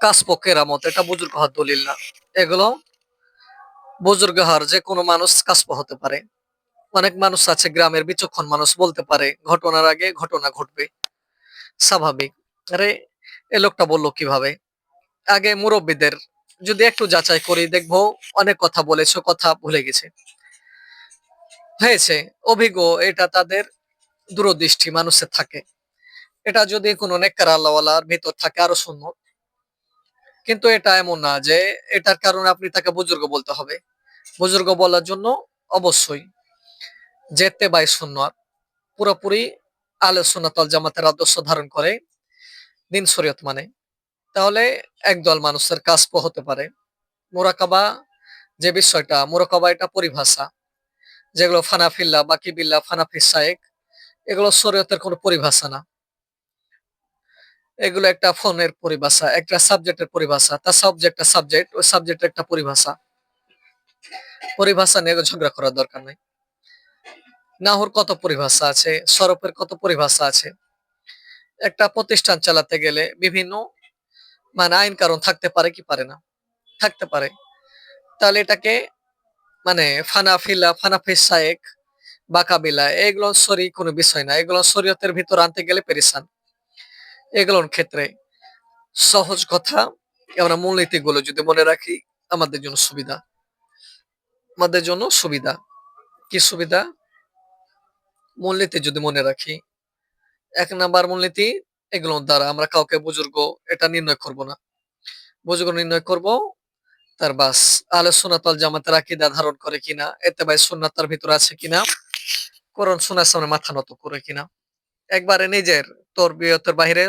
কাসপ কেরামত এটা বুজুর্গ হওয়ার দলিল না। এগুলো বুজুর্গ হওয়ার যে কোনো মানুষ কাসপ হতে পারে। অনেক মানুষ আছে, গ্রামের বিচক্ষণ মানুষ বলতে পারে, ঘটনার আগে ঘটনা ঘটবে। স্বাভাবিক। আরে, এ লোকটা বলল কীভাবে? আগে মুরব্বীদের, যদি একটু যাচাই করি, দেখব অনেক কথা বলেছে, কথা ভুলে গেছে। হয়েছে, অভিজ্ঞ, এটা তাদের দূরদৃষ্টি, মানুষের থাকে। এটা যদি কোনো নেককার আল্লাহওয়ালার ভিতর থাকে, আরও শূন্য কিন্তু এটা এমন না যে এটার কারণে আপনি তাকে বুজুর্গ বলতে হবে। বুজুর্গ বলার জন্য অবশ্যই যেতে বাই সুন্নাত, পুরোপুরি আলে সুন্নাতল জামাতের আদর্শ ধারণ করে দিন শরীয়ত মানে। তাহলে একদল মানুষের কাস্প হতে পারে। মোরাকাবা যে বিষয়টা, মোরাকাবা এটা পরিভাষা। যেগুলো ফানাফিল্লা বা কিবিল্লা ফানাফি সায়েক এগুলো শরীয়তের কোনো পরিভাষা না। এগুলো একটা ফোনের পরিভাষা, একটা সাবজেক্টের পরিভাষা তার সাবজেক্টটা সাবজেক্ট ওই সাবজেক্টের একটা পরিভাষা। পরিভাষা নিয়ে ঝগড়া করার দরকার নেই। নাহর কত পরিভাষা আছে, সরফের কত পরিভাষা আছে? একটা প্রতিষ্ঠান চালাতে গেলে বিভিন্ন মানে আইন কারণ থাকতে পারে কি পারে না? থাকতে পারে। তাহলে এটাকে মানে ফানাফিলা ফানাফি সায়েক বাকাবিলা এগুলো সরি কোনো বিষয় না। এগুলো শরীয়তের ভিতর আনতে গেলে পেরেছান এগুলোর ক্ষেত্রে সহজ কথা, আমরা মূলনীতি গুলো যদি মনে রাখি, আমাদের জন্য সুবিধা। আমাদের জন্য সুবিধা। কি সুবিধা? মূলনীতি যদি মনে রাখি, এক নাম্বার মূলনীতি এগুলোর দ্বারা আমরা কাউকে বুজুর্গ এটা নির্ণয় করব না। বুজুর্গ নির্ণয় করব তার বাস আলে সোনাতল জামাতের আকিদা ধারণ করে কিনা এতে ভাই সুন্নাতার ভিতর আছে কিনা, কোরআন শোনার সামনে মাথা নত করে কিনা। একবারে নিজের তোর বৃহত্তর বাহিরে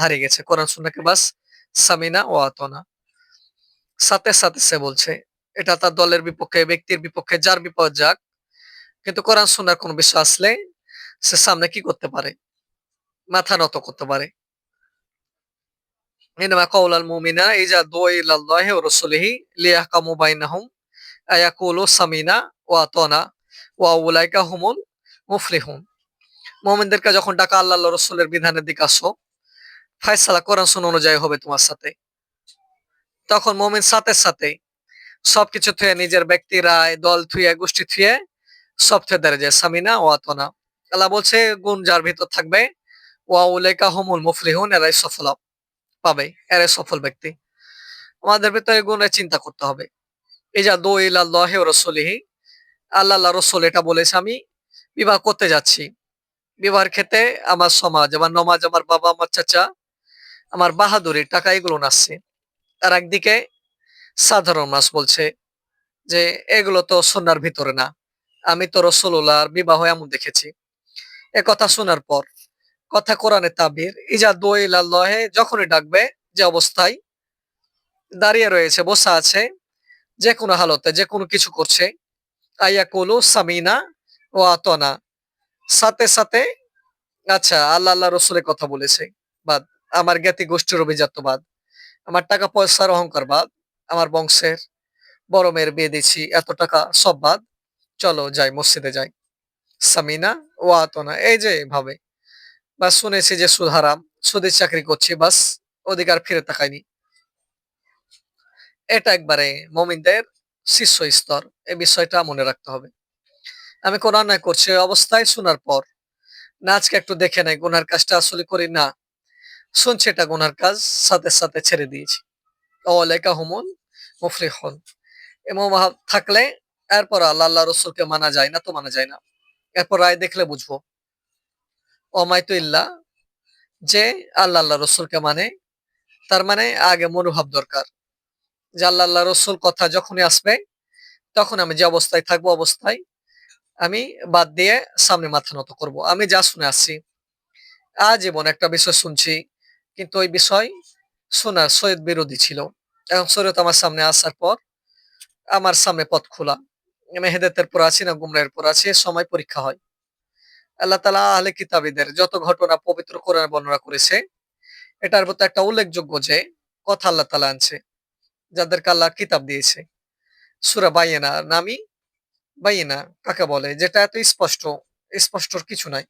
হারিয়ে গেছে। কোরআন সুন্নাকে বাস সামিনা ও আতনা। সাথে সাথে সে বলছে, এটা তার দলের বিপক্ষে, ব্যক্তির বিপক্ষে, যার বিপদ যাক। কিন্তু কোরআন সুন্নার কোনো বিষয় আসলে সে সামনে কি করতে পারে? মাথা নত করতে পারে। ইনমা কওলাল মুমিনা ও রসুলিহি ইলাল্লাহি ওয়া রাসূলিহি লিয়াহকামু বাইনাহুম, আয়াকুলু সামিনা ওয়া ওয়া উলাইকা হুমুল মুফলিহুন। মোমেনদেরকে যখন ডাকা আল্লাহ রসুলের বিধানের দিকে আসো, ফায়সালা কোরআন শুন অনুযায়ী হবে তোমার সাথে। তখন মোমেন সাথে সাথে সবকিছু থুয়ে নিজের ব্যক্তি রায়, দল থুয়ে, গোষ্ঠী থুয়ে সব থুয়ে দাঁড়িয়ে যায়। সামিনা ও আতনা। আল্লাহ বলছে, গুণ যার ভিতর থাকবে, ওয়া উলেকা হুমুল মুফলিহুন, এরাই সফল পাবে, এরাই সফল ব্যক্তি। আমাদের ভিতরে গুণের চিন্তা করতে হবে। এই যা দো ইল্লাহ রসলিহি আল্লাহ রসুল এটা বলেছে, আমি বিবাহ করতে যাচ্ছি। বিবাহের ক্ষেত্রে আমার সমাজ, আমার নমাজ, আমার বাবা, আমার চাচা, আমার বাহাদুরি, টাকা এগুলো নাচছে। আর একদিকে সাধারণ মাস বলছে যে, এগুলো তো সোনার ভিতরে না। আমি তো রসুল্লাহর বিবাহ এমন দেখেছি। এ কথা শোনার পর কথা কোরআনে তাবির, ইজা দোয়ে যখনই ডাকবে, যে অবস্থায় দাঁড়িয়ে রয়েছে, বসা আছে, যে কোনো হালতে, যে কোনো কিছু করছে আইয়া কলু সামিনা ও আতনা সাথে সাথে আচ্ছা আল্লাহ আল্লাহ রসুলের কথা বলেছে, বাদ, আমার জ্ঞাতি গোষ্ঠীর অভিজাতবাদ আমার টাকা পয়সার অহংকার বাদ, আমার বংশের বড় মেয়ের বিয়ে দিচ্ছি এত টাকা সব বাদ, চলো যাই, মসজিদে যাই। সামিনা ও আতনা, এই যে ভাবে, বা শুনেছি যে সুধারাম সুদের চাকরি করছি, বাস, অধিকার ফিরে তাকায়নি। এটা একবারে মমিনদের শীর্ষ স্তর এই বিষয়টা মনে রাখতে হবে। আমি কোন অন্যায় করছি অবস্থায় শোনার পর। না, আজকে একটু দেখে নেই, গুনার কাজটা আসলে করি না। শুনছি এটা গুনার কাজ, সাথে সাথে ছেড়ে দিয়েছি। অলেকা হুমুন মুফরি হন এমন থাকলে এরপর আল্লাহ আল্লাহ রসুলকে মানা যায় না, তো মানা যায় না। এরপর রায় দেখলে বুঝব। অমায়তো ইল্লা, যে আল্লাহ আল্লাহ রসুলকে মানে তার মানে আগে মনোভাব দরকার। যে আল্লাহ আল্লাহ রসুল কথা যখনই আসবে, তখন আমি যে অবস্থায় থাকব অবস্থায় আমি বাদ দিয়ে সামনে মাথা নত করব। আমি যা শুনে আসছি, আজীবন একটা বিষয় শুনছি, কিন্তু ওই বিষয় শোনার সৈয়দ বিরোধী ছিল। এখন সৈয়দ আমার সামনে আসার পর আমার সামনে পথ খোলা। আমি পর আছি না, গুমরাহের পর আছি, সময় পরীক্ষা হয়। আল্লাহ তালা আহলে কিতাবিদের যত ঘটনা পবিত্র কোরআন বর্ণনা করেছে, এটার মধ্যে একটা উল্লেখযোগ্য যে কথা আল্লাহ তালা আনছে, যাদেরকে আল্লাহ কিতাব দিয়েছে। সুরা বাইয়েনা নামি বাইয়েনা কাকে বলে? যেটা এত স্পষ্ট স্পষ্টর কিছু নাই।